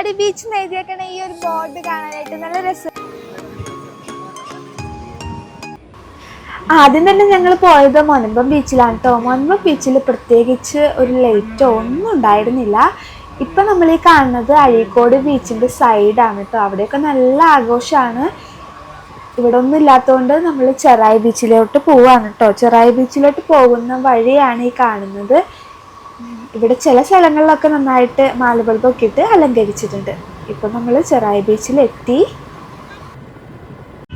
കാറ്റാടി ബീച്ച് എഴുതിയേക്കണ ഈ ഒരു ബോർഡ് കാണാനായിട്ട് നല്ല രസം. ആദ്യം തന്നെ ഞങ്ങൾ പോയത് മൊനമ്പം ബീച്ചിലാണ് കേട്ടോ മൊനമ്പം ബീച്ചിൽ പ്രത്യേകിച്ച് ഒരു ലൈറ്റോ ഒന്നും ഉണ്ടായിരുന്നില്ല. ഇപ്പം നമ്മൾ ഈ കാണുന്നത് അഴീക്കോട് ബീച്ചിന്റെ സൈഡാണ് കേട്ടോ അവിടെയൊക്കെ നല്ല ആഘോഷമാണ് ഇവിടെ ഒന്നും ഇല്ലാത്തതുകൊണ്ട് നമ്മൾ ചെറായി ബീച്ചിലോട്ട് പോവാണ് കേട്ടോ ചെറായി ബീച്ചിലോട്ട് പോകുന്ന വഴിയാണ് ഈ കാണുന്നത്. ഇവിടെ ചില സ്ഥലങ്ങളിലൊക്കെ നന്നായിട്ട് മാലബൾബൊക്കെ ഇട്ട് അലങ്കരിച്ചിട്ടുണ്ട്. ഇപ്പം നമ്മൾ ചെറായി ബീച്ചിലെത്തി.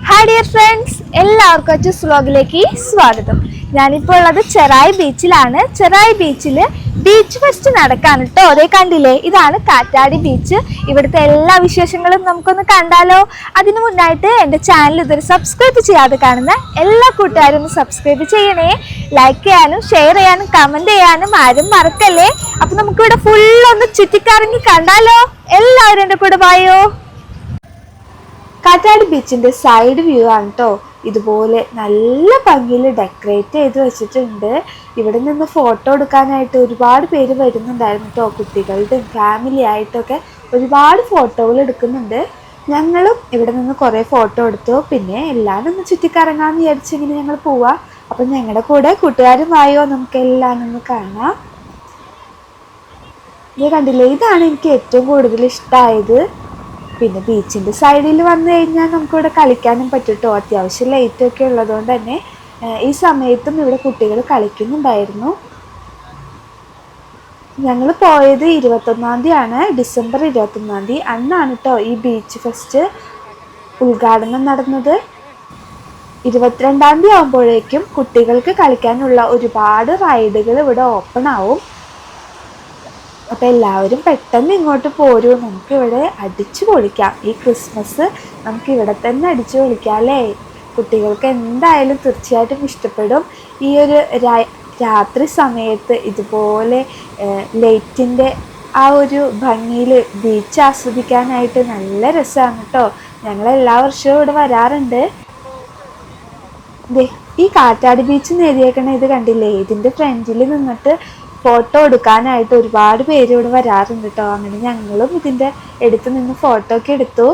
ഹായ് ഡിയർ ഫ്രണ്ട്സ് എല്ലാവർക്കും അച്ചൂസ് വ്ലോഗിലേക്ക് സ്വാഗതം. ഞാനിപ്പോൾ ഉള്ളത് ചെറായി ബീച്ചിലാണ്. ചെറായി ബീച്ചിൽ ബീച്ച് ഫെസ്റ്റ് നടക്കാണ് കേട്ടോ. അതേ കണ്ടില്ലേ? ഇതാണ് കാറ്റാടി ബീച്ച്. ഇവിടുത്തെ എല്ലാ വിശേഷങ്ങളും നമുക്കൊന്ന് കണ്ടാലോ. അതിനു മുന്നായിട്ട് എന്റെ ചാനൽ ഇതൊരു സബ്സ്ക്രൈബ് ചെയ്യാതെ കാണുന്ന എല്ലാ കൂട്ടുകാരും ഒന്ന് സബ്സ്ക്രൈബ് ചെയ്യണേ. ലൈക്ക് ചെയ്യാനും ഷെയർ ചെയ്യാനും കമന്റ് ചെയ്യാനും ആരും മറക്കല്ലേ? അപ്പം നമുക്കിവിടെ ഫുൾ ഒന്ന് ചുറ്റിക്കറങ്ങി കണ്ടാലോ. എല്ലാവരും എന്റെ കൂടെ വായോ. കാറ്റാടി ബീച്ചിന്റെ സൈഡ് വ്യൂ ആണ് കേട്ടോ. ഇതുപോലെ നല്ല ഭംഗിയിൽ ഡെക്കറേറ്റ് ചെയ്ത് വെച്ചിട്ടുണ്ട്. ഇവിടെ നിന്ന് ഫോട്ടോ എടുക്കാനായിട്ട് ഒരുപാട് പേര് വരുന്നുണ്ടായിരുന്നു കേട്ടോ കുട്ടികളുടെയും ഫാമിലി ആയിട്ടൊക്കെ ഒരുപാട് ഫോട്ടോകൾ എടുക്കുന്നുണ്ട്. ഞങ്ങളും ഇവിടെ നിന്ന് കുറേ ഫോട്ടോ എടുത്തു. പിന്നെ എല്ലാവരും ഒന്ന് ചുറ്റിക്കറങ്ങാമെന്ന് വിചാരിച്ചിങ്ങനെ ഞങ്ങൾ പോവാം. അപ്പം ഞങ്ങളുടെ കൂടെ കൂട്ടുകാരുമായോ? നമുക്ക് എല്ലാം ഒന്ന് കാണാം. ഇത് കണ്ടില്ലേ? ഇതാണ് എനിക്ക് ഏറ്റവും കൂടുതൽ ഇഷ്ടമായത് പിന്നെ ബീച്ചിന്റെ സൈഡിൽ വന്നു കഴിഞ്ഞാൽ നമുക്കിവിടെ കളിക്കാനും പറ്റും കേട്ടോ അത്യാവശ്യം ലൈറ്റൊക്കെ ഉള്ളതുകൊണ്ട് തന്നെ ഈ സമയത്തും ഇവിടെ കുട്ടികൾ കളിക്കുന്നുണ്ടായിരുന്നു. ഞങ്ങൾ പോയത് ഇരുപത്തൊന്നാം തീയതിയാണ്. ഡിസംബർ ഇരുപത്തൊന്നാം തീയതി. അന്നാണ് കേട്ടോ ഈ ബീച്ച് ഫെസ്റ്റ് ഉദ്ഘാടനം നടന്നത്. ഇരുപത്തിരണ്ടാം തീയതി ആകുമ്പോഴേക്കും കുട്ടികൾക്ക് കളിക്കാനുള്ള ഒരുപാട് റൈഡുകൾ ഇവിടെ ഓപ്പൺ ആവും. അപ്പോൾ എല്ലാവരും പെട്ടെന്ന് ഇങ്ങോട്ട് പോരൂ. നമുക്ക് ഇവിടെ അടിച്ചു പൊളിക്കാം. ഈ ക്രിസ്മസ് നമുക്ക് ഇവിടെ തന്നെ അടിച്ചു പൊളിക്കാം അല്ലേ? കുട്ടികൾക്ക് എന്തായാലും തീർച്ചയായിട്ടും ഇഷ്ടപ്പെടും. ഈ ഒരു രാത്രി സമയത്ത് ഇതുപോലെ ലൈറ്റിന്റെ ആ ഒരു ഭംഗിയിൽ ബീച്ച് ആസ്വദിക്കാനായിട്ട് നല്ല രസമാണ് കേട്ടോ ഞങ്ങൾ എല്ലാ വർഷവും ഇവിടെ വരാറുണ്ട്. ഈ കാറ്റാടി ബീച്ച് നേരിയേക്കണ ഇത് കണ്ടില്ലേ? ഇതിന്റെ ഫ്രണ്ടിൽ നിന്നിട്ട് ഫോട്ടോ എടുക്കാനായിട്ട് ഒരുപാട് പേര് ഇവിടെ വരാറുണ്ട് കേട്ടോ അങ്ങനെ ഞങ്ങളും ഇതിന്റെ എടുത്തു നിന്ന് ഫോട്ടോ ഒക്കെ എടുത്തു.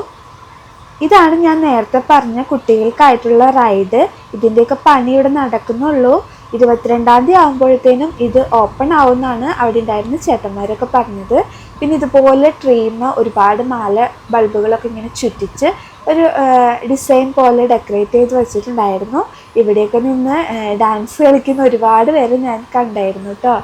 ഇതാണ് ഞാൻ നേരത്തെ പറഞ്ഞ കുട്ടികൾക്കായിട്ടുള്ള റൈഡ് ഇതിന്റെയൊക്കെ പണി ഇവിടെ നടക്കുന്നുള്ളൂ. ഇരുപത്തിരണ്ടാം തീയതി ആകുമ്പോഴത്തേനും ഇത് ഓപ്പൺ ആവുമെന്നാണ് അവിടെ ഉണ്ടായിരുന്ന ചേട്ടന്മാരൊക്കെ പറഞ്ഞത്. പിന്നെ ഇതുപോലെ ട്രീമ് ഒരുപാട് മാല ബൾബുകളൊക്കെ ഇങ്ങനെ ചുറ്റിച്ച് ഒരു ഡിസൈൻ പോലെ ഡെക്കറേറ്റ് ചെയ്ത് വെച്ചിട്ടുണ്ടായിരുന്നു. ഇവിടെയൊക്കെ നിന്ന് ഡാൻസ് കളിക്കുന്ന ഒരുപാട് പേര് ഞാൻ കണ്ടായിരുന്നു കേട്ടോ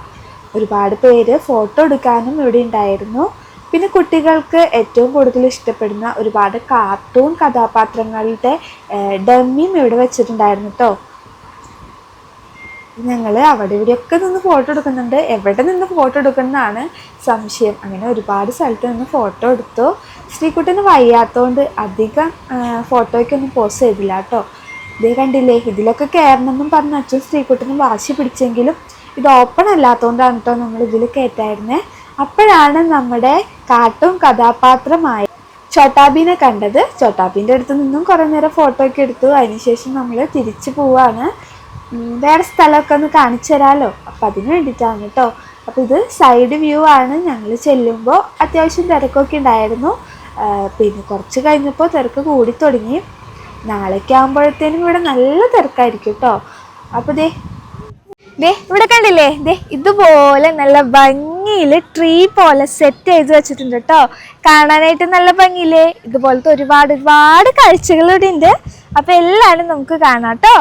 ഒരുപാട് പേര് ഫോട്ടോ എടുക്കാനും ഇവിടെ ഉണ്ടായിരുന്നു. പിന്നെ കുട്ടികൾക്ക് ഏറ്റവും കൂടുതൽ ഇഷ്ടപ്പെടുന്ന ഒരുപാട് കാർട്ടൂൺ കഥാപാത്രങ്ങളുടെ ഡമ്മിയും ഇവിടെ വെച്ചിട്ടുണ്ടായിരുന്നു കേട്ടോ ഞങ്ങൾ അവിടെ ഇവിടെയൊക്കെ നിന്ന് ഫോട്ടോ എടുക്കുന്നുണ്ട്. എവിടെ നിന്ന് ഫോട്ടോ എടുക്കുന്നതാണ് സംശയം. അങ്ങനെ ഒരുപാട് സ്ഥലത്ത് നിന്ന് ഫോട്ടോ എടുത്തു. ശ്രീകുട്ടന് വയ്യാത്തതുകൊണ്ട് അധികം ഫോട്ടോയ്ക്കൊന്നും പോസ്റ്റ് ചെയ്തില്ല കേട്ടോ ഇതേ കണ്ടില്ലേ ഇതിലൊക്കെ കയറണമെന്നും പറഞ്ഞ് അച്ഛൻ വാശി പിടിച്ചെങ്കിലും ഇത് ഓപ്പൺ അല്ലാത്തതുകൊണ്ടാണ് കേട്ടോ നമ്മൾ ഇതിൽ കയറ്റായിരുന്നത് അപ്പോഴാണ് നമ്മുടെ കാർട്ടൂൺ കഥാപാത്രമായ ചോട്ടാബീനെ കണ്ടത്. ചോട്ടാബീന്റെ അടുത്ത് നിന്നും കുറേ നേരം ഫോട്ടോ ഒക്കെ എടുത്തു. അതിനുശേഷം നമ്മൾ തിരിച്ചു പോവാണ്. വേറെ സ്ഥലമൊക്കെ ഒന്ന് കാണിച്ചു തരാമല്ലോ അപ്പം അതിന് വേണ്ടിയിട്ടാണ് കേട്ടോ അപ്പോൾ ഇത് സൈഡ് വ്യൂ ആണ്. ഞങ്ങൾ ചെല്ലുമ്പോൾ അത്യാവശ്യം തിരക്കൊക്കെ ഉണ്ടായിരുന്നു. പിന്നെ കുറച്ച് കഴിഞ്ഞപ്പോൾ തിരക്ക് കൂടി തുടങ്ങി. നാളേക്ക് ആകുമ്പോഴത്തേനും ഇവിടെ നല്ല തിരക്കായിരിക്കും കേട്ടോ അപ്പോൾ ദേ ദേ ഇവിടെ കണ്ടില്ലേ? ദേ ഇതുപോലെ നല്ല ഭംഗിയിൽ ട്രീ പോലെ സെറ്റ് ചെയ്ത് വെച്ചിട്ടുണ്ട് കേട്ടോ കാണാനായിട്ട് നല്ല ഭംഗിയില്ലേ? ഇതുപോലത്തെ ഒരുപാട് ഒരുപാട് കാഴ്ചകൾ ഇവിടെ ഉണ്ട് അപ്പൊ എല്ലാരും നമുക്ക് കാണാം കേട്ടോ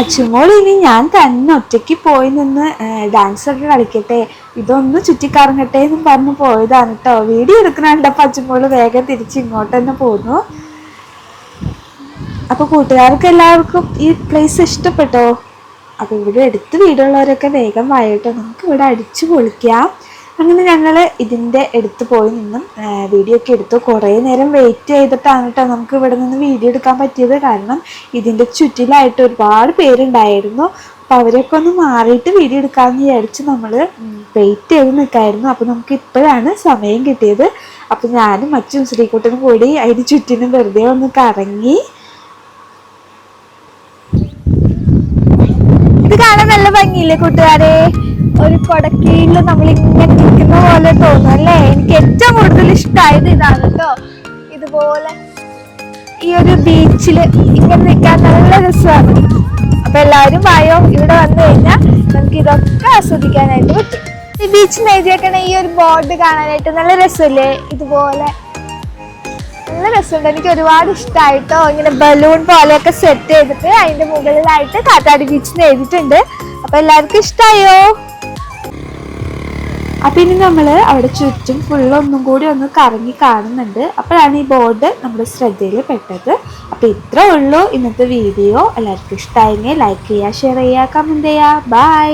അച്ചുമോൾ ഇനി ഞാൻ തന്നെ ഒറ്റയ്ക്ക് പോയി നിന്ന് ഡാൻസ് ഒക്കെ കളിക്കട്ടെ ഇതൊന്ന് ചുറ്റിക്കറങ്ങട്ടെ എന്നും പറഞ്ഞ് പോയതാണ് കേട്ടോ വീഡിയോ എടുക്കണ കണ്ടപ്പോ അച്ചുമോൾ വേഗം തിരിച്ച് ഇങ്ങോട്ട് തന്നെ പോന്നു. അപ്പൊ കൂട്ടുകാർക്ക് എല്ലാവർക്കും ഈ പ്ലേസ് ഇഷ്ടപ്പെട്ടോ? അപ്പൊ ഇവിടെ എടുത്ത് വീടുള്ളവരൊക്കെ വേഗം വായട്ടോ. നമുക്ക് ഇവിടെ അടിച്ചു പൊളിക്കാം. അങ്ങനെ ഞങ്ങൾ ഇതിന്റെ അടുത്ത് പോയി നിന്നും വീഡിയോ ഒക്കെ എടുത്തു. കുറേ നേരം വെയിറ്റ് ചെയ്തിട്ടാണ് കേട്ടോ നമുക്ക് ഇവിടെ നിന്ന് വീഡിയോ എടുക്കാൻ പറ്റിയത്. കാരണം ഇതിന്റെ ചുറ്റിലായിട്ട് ഒരുപാട് പേരുണ്ടായിരുന്നു. അപ്പോൾ അവരൊക്കെ ഒന്ന് മാറിയിട്ട് വീഡിയോ എടുക്കാമെന്ന് വിചാരിച്ച് നമ്മൾ വെയിറ്റ് ചെയ്ത് നിൽക്കായിരുന്നു. അപ്പോൾ നമുക്ക് ഇപ്പോഴാണ് സമയം കിട്ടിയത്. അപ്പോൾ ഞാനും മറ്റും ശ്രീകുട്ടനും കൂടി അതിന് ചുറ്റിനും വെറുതെ ഒന്ന് കറങ്ങി ഇത് കാണാൻ നല്ല ഭംഗിയില്ലേ കൂട്ടുകാരെ? ഒരു കൊടക്കീഴിൽ നമ്മൾ ഇങ്ങനെ നിൽക്കുന്ന പോലെ തോന്നും അല്ലേ? എനിക്ക് ഏറ്റവും കൂടുതൽ ഇഷ്ടമായത് ഇതാണ് കേട്ടോ. ഇതുപോലെ ഈ ഒരു ബീച്ചിൽ ഇങ്ങനെ നിൽക്കാൻ നല്ല രസമാണ്. അപ്പൊ എല്ലാവരും വായോ? ഇവിടെ വന്നു കഴിഞ്ഞാൽ നമുക്ക് ഇതൊക്കെ ആസ്വദിക്കാനായിട്ട് പറ്റും. ഈ ബീച്ചിന് എഴുതിയേക്കണ ഈ ഒരു ബോർഡ് കാണാനായിട്ട് നല്ല രസമല്ലേ? ഇതുപോലെ നല്ല രസമുണ്ട്. എനിക്ക് ഒരുപാട് ഇഷ്ടമായിട്ടോ. ഇങ്ങനെ ബലൂൺ പോലെയൊക്കെ സെറ്റ് ചെയ്തിട്ട് അതിന്റെ മുകളിലായിട്ട് കാറ്റാടി ബീച്ചിന് എഴുതിയിട്ടുണ്ട്. അപ്പൊ എല്ലാവർക്കും ഇഷ്ടായോ? അപ്പൊ ഇനി നമ്മൾ അവിടെ ചുറ്റും ഫുള്ള് ഒന്നും കൂടി ഒന്ന് കറങ്ങി കാണുന്നുണ്ട്. അപ്പോഴാണ് ഈ ബോർഡ് നമ്മുടെ ശ്രദ്ധയിൽ പെട്ടത്. അപ്പൊ ഇത്രേ ഉള്ളൂ ഇന്നത്തെ വീഡിയോ. എല്ലാവർക്കും ഇഷ്ടമായെങ്കിൽ ലൈക്ക് ചെയ്യുക ഷെയർ ചെയ്യുക കമന്റ് ചെയ്യുക. ബൈ